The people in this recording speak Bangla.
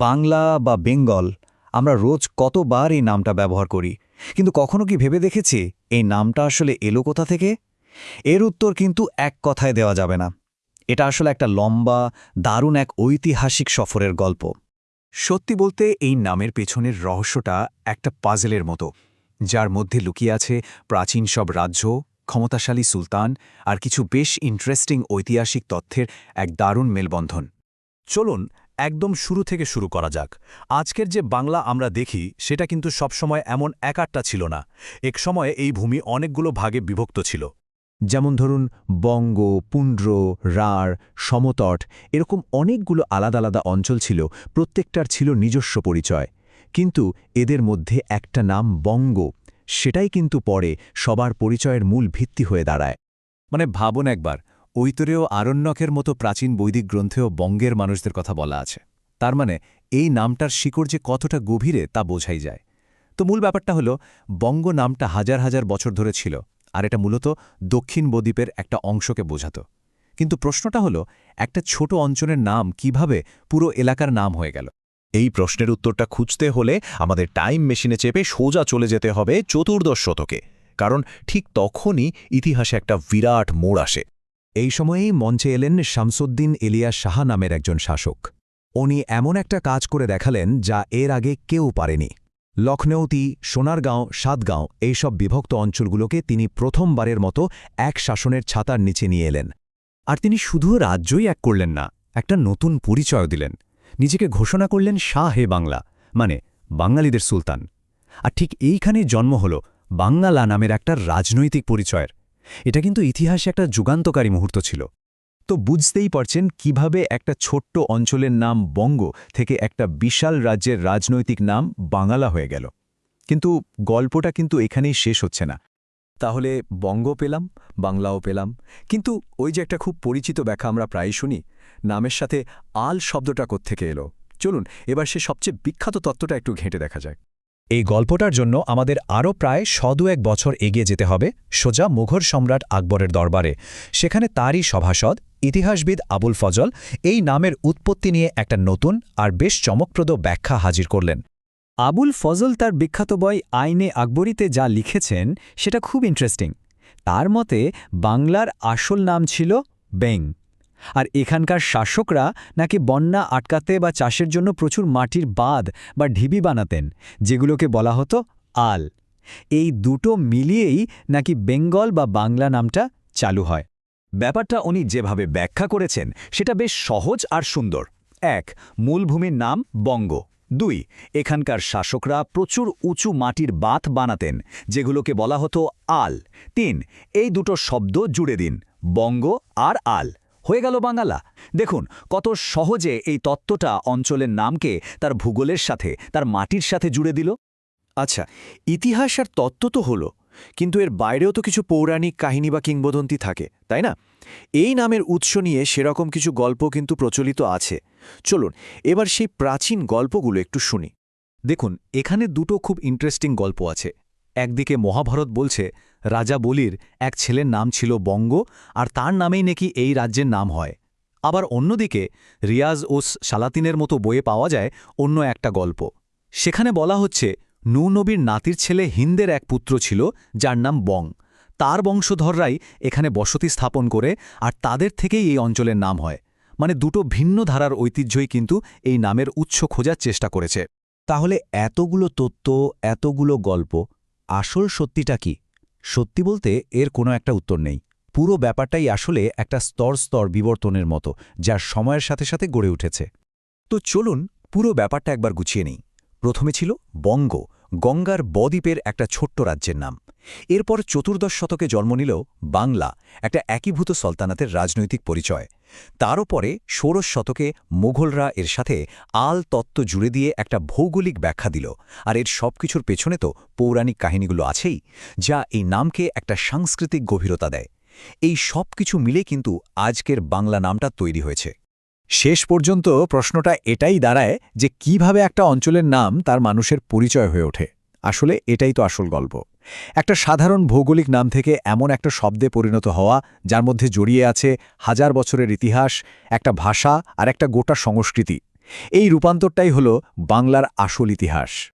বাংলা বা বেঙ্গল, আমরা রোজ কতবার এই নামটা ব্যবহার করি। কিন্তু কখনো কি ভেবে দেখেছি এই নামটা আসলে এলো কোথা থেকে? এর উত্তর কিন্তু এক কথায় দেওয়া যাবে না। এটা আসলে একটা লম্বা, দারুণ এক ঐতিহাসিক সফরের গল্প। সত্যি বলতে এই নামের পেছনের রহস্যটা একটা পাজেলের মতো, যার মধ্যে লুকিয়ে আছে প্রাচীন সব রাজ্য, ক্ষমতাশালী সুলতান আর কিছু বেশ ইন্টারেস্টিং ঐতিহাসিক তথ্যের এক দারুণ মেলবন্ধন। চলুন একদম শুরু থেকে শুরু করা যাক। আজকের যে বাংলা আমরা দেখি, সেটা কিন্তু সবসময় এমন একাট্টা ছিল না। এক সময়ে এই ভূমি অনেকগুলো ভাগে বিভক্ত ছিল। যেমন ধরুন, বঙ্গ পুণ্ড্র রাঢ়, সমতট এরকম অনেকগুলো আলাদা আলাদা অঞ্চল ছিল, প্রত্যেকটার ছিল নিজস্ব পরিচয়। কিন্তু এদের মধ্যে একটা নাম বঙ্গ, সেটাই কিন্তু পরে সবার পরিচয়ের মূল ভিত্তি হয়ে দাঁড়ায়। মানে ভাবুন একবার ঐতরেয় আরণ্যকের মতো প্রাচীন বৈদিক গ্রন্থেও বঙ্গের মানুষদের কথা বলা আছে। তার মানে এই নামটার শিকড় যে কতটা গভীরে তা বোঝাই যায়। তো মূল ব্যাপারটা হলো, বঙ্গ নামটা হাজার হাজার বছর ধরে ছিল, আর এটা মূলত দক্ষিণ বদ্বীপের একটা অংশকে বোঝাত। কিন্তু প্রশ্নটা হলো, একটা ছোট অঞ্চলের নাম কীভাবে পুরো এলাকার নাম হয়ে গেল? এই প্রশ্নের উত্তরটা খুঁজতে হলে আমাদের টাইম মেশিনে চেপে সোজা চলে যেতে হবে চতুর্দশ শতকে, কারণ ঠিক তখনই ইতিহাসে একটা বিরাট মোড় আসে। এই সময়েই মঞ্চে এলেন শামসুদ্দিন এলিয়া শাহা নামের একজন শাসক। উনি এমন একটা কাজ করে দেখালেন যা এর আগে কেউ পারেনি। লখনৌতি, সোনারগাঁও, সাতগাঁও এইসব বিভক্ত অঞ্চলগুলোকে তিনি প্রথমবারের মতো এক শাসনের ছাতার নিচে নিয়ে এলেন। আর তিনি শুধু রাজ্যই এক করলেন না, একটা নতুন পরিচয় দিলেন। নিজেকে ঘোষণা করলেন শাহ হে বাংলা মানে বাঙালিদের সুলতান। আর ঠিক এইখানে জন্ম হল বাঙ্গালা নামের একটা রাজনৈতিক পরিচয়ের। এটা কিন্তু ইতিহাসে একটা যুগান্তকারী মুহূর্ত ছিল। তো বুঝতেই পারছেন কীভাবে একটা ছোট্ট অঞ্চলের নাম বঙ্গ থেকে একটা বিশাল রাজ্যের রাজনৈতিক নাম বাঙালা হয়ে গেল। কিন্তু গল্পটা কিন্তু এখানেই শেষ হচ্ছে না। তাহলে বঙ্গ পেলাম, বাংলাও পেলাম। কিন্তু ওই যে একটা খুব পরিচিত ব্যাখ্যা আমরা প্রায় শুনি, নামের সাথে আল শব্দটা কোত্থেকে এলো? চলুন, এবার সে সবচেয়ে বিখ্যাত তত্ত্বটা একটু ঘেঁটে দেখা যায় এই গল্পটার জন্য আমাদের আরও প্রায় শদু এক বছর এগিয়ে যেতে হবে সোজা মুঘল সম্রাট আকবরের দরবারে। সেখানে তারই সভাসদ, ইতিহাসবিদ আবুল ফজল এই নামের উৎপত্তি নিয়ে একটা নতুন আর বেশ চমকপ্রদ ব্যাখ্যা হাজির করলেন। আবুল ফজল তার বিখ্যাত বই আইনে আকবরীতে যা লিখেছেন সেটা খুব ইন্টারেস্টিং তার মতে বাংলার আসল নাম ছিল বেং। আর এখানকার শাসকরা নাকি বন্যা আটকাতে বা চাষের জন্য প্রচুর মাটির বাঁধ বা ঢিবি বানাতেন, যেগুলোকে বলা হতো আল। এই দুটো মিলিয়েই নাকি বেঙ্গল বা বাংলা নামটা চালু হয়। ব্যাপারটা উনি যেভাবে ব্যাখ্যা করেছেন, সেটা বেশ সহজ আর সুন্দর। এক, মূলভূমির নাম বঙ্গ। দুই, এখানকার শাসকরা প্রচুর উঁচু মাটির বাঁধ বানাতেন, যেগুলোকে বলা হতো আল। তিন, এই দুটো শব্দ জুড়ে দিন, বঙ্গ আর আল। হয়ে গেল বাঙালা দেখুন, কত সহজে এই তত্ত্বটা অঞ্চলের নামকে তার ভূগোলের সাথে, তার মাটির সাথে জুড়ে দিল। আচ্ছা ইতিহাস আর তত্ত্ব তো হলো, কিন্তু এর বাইরেও তো কিছু পৌরাণিক কাহিনী বা কিংবদন্তি থাকে, তাই না? এই নামের উৎস নিয়ে সেরকম কিছু গল্প কিন্তু প্রচলিত আছে। চলুন, এবার সেই প্রাচীন গল্পগুলো একটু শুনি। দেখুন, এখানে দুটো খুব ইন্টারেস্টিং গল্প আছে। একদিকে মহাভারত বলছে রাজা বলির এক ছেলের নাম ছিল বঙ্গ, আর তার নামেই নাকি এই রাজ্যের নাম হয়। আবার অন্যদিকে রিয়াজ ওস সালাতিনের মতো বইয়ে পাওয়া যায় অন্য একটা গল্প। সেখানে বলা হচ্ছে নবীর নাতির ছেলে হিন্দের এক পুত্র ছিল, যার নাম বং। তার বংশধররাই এখানে বসতি স্থাপন করে, আর তাদের থেকেই এই অঞ্চলের নাম হয়। মানে দুটো ভিন্ন ধারার ঐতিহ্যই কিন্তু এই নামের উৎস খোঁজার চেষ্টা করেছে। তাহলে এতগুলো তত্ত্ব, এতগুলো গল্প, আসল সত্যিটা কি? সত্যি বলতে এর কোনো একটা উত্তর নেই। পুরো ব্যাপারটাই আসলে একটা স্তর স্তর বিবর্তনের মতো, যা সময়ের সাথে সাথে গড়ে উঠেছে। তো চলুন পুরো ব্যাপারটা একবার গুছিয়ে নিই। প্রথমে ছিল বঙ্গ, গঙ্গার বদ্বীপের একটা ছোট্ট রাজ্যের নাম। এরপর চতুর্দশ শতকে জন্ম নিল বাংলা একটা একীভূত সলতানাতের রাজনৈতিক পরিচয়। তারও পরে ষোড়শ শতকে মুঘলরা এর সাথে আল তত্ত্ব জুড়ে দিয়ে একটা ভৌগোলিক ব্যাখ্যা দিল, আর এর সবকিছুর পেছনে তো পৌরাণিক কাহিনীগুলো আছেই, যা এই নামকে একটা সাংস্কৃতিক গভীরতা দেয়। এই সব কিছু মিলে কিন্তু আজকের বাংলা নামটা তৈরি হয়েছে। শেষ পর্যন্ত প্রশ্নটা এটাই দাঁড়ায় যে কীভাবে একটা অঞ্চলের নাম তার মানুষের পরিচয় হয়ে ওঠে। আসলে এটাই তো আসল গল্প। একটা সাধারণ ভৌগোলিক নাম থেকে এমন একটা শব্দে পরিণত হওয়া, যার মধ্যে জড়িয়ে আছে হাজার বছরের ইতিহাস, একটা ভাষা আর একটা গোটা সংস্কৃতি। এই রূপান্তরটাই হল বাংলার আসল ইতিহাস।